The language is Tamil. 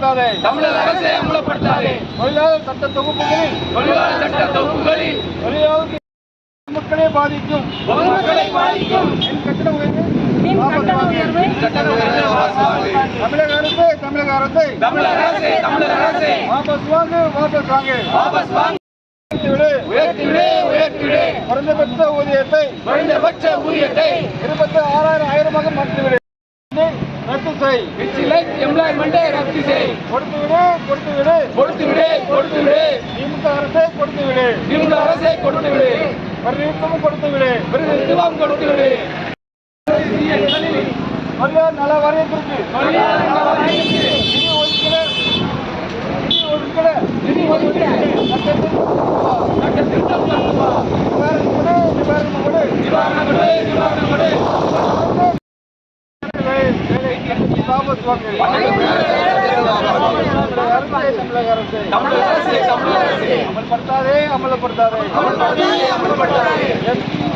அமலப்படுத்தாதே தமிழக அரசை அமலப்படுத்தாதே. தொழிலாளர் சட்ட தொகுப்புகளில் தொழிலாளர் சட்ட தொகுப்புகளில் தொழிலாளர் மக்களே பாதிக்கும். பொதுமக்களை பாதிக்கும். மின் கட்டண உயர்வு. மின் கட்டண உயர்வை. தமிழக அரசு தமிழக அரசை. தமிழக அரசே தமிழக அரசே. வாபஸ் வாங்கு வாபஸ் வாங்கு. வாபஸ் வாங்கு. குறைந்தபட்ச ஊதியத்தை குறைந்தபட்ச ஊதியத்தை. இருபத்தி ஆறாயிரம் ஆயிரமாக மாற்றிவிடு. ரத்து செய். விச்சிலை எம்ப்ளாய்மெண்ட்டை ரத்து செய். கொடுத்து விடு கொடுத்து விடு கொடுத்து விடு கொடுத்து விடு திமுக அரசை கொடுத்து விடு திமுக அரசை கொடுத்து விடு வரியுத்தமும் கொடுத்து விடு விருதுவம் கொடுத்து விடு தொழிலாளர் நல வாரியத்திற்கு. தொழிலாளர் நல வாரியத்திற்கு. நிதி ஒதுக்கீடு. நிதி ஒதுக்கீடு. நிதி ஒதுக்கீடு. சட்ட திருத்தம் கொண்டு வா. நிவாரணம் கொடு நிவாரணம் கொடு. நிவாரணம் கொடு நிவாரணம் கொடு வேலை- வேலை வாபஸ் வாங்கு தமிழக அரசு தமிழக அரசு தமிழக அரசு தமிழக அரசு அமல்படுத்தாதே அமல்படுத்தாதே அமல்படுத்தாதே அமல்படுத்தாதே.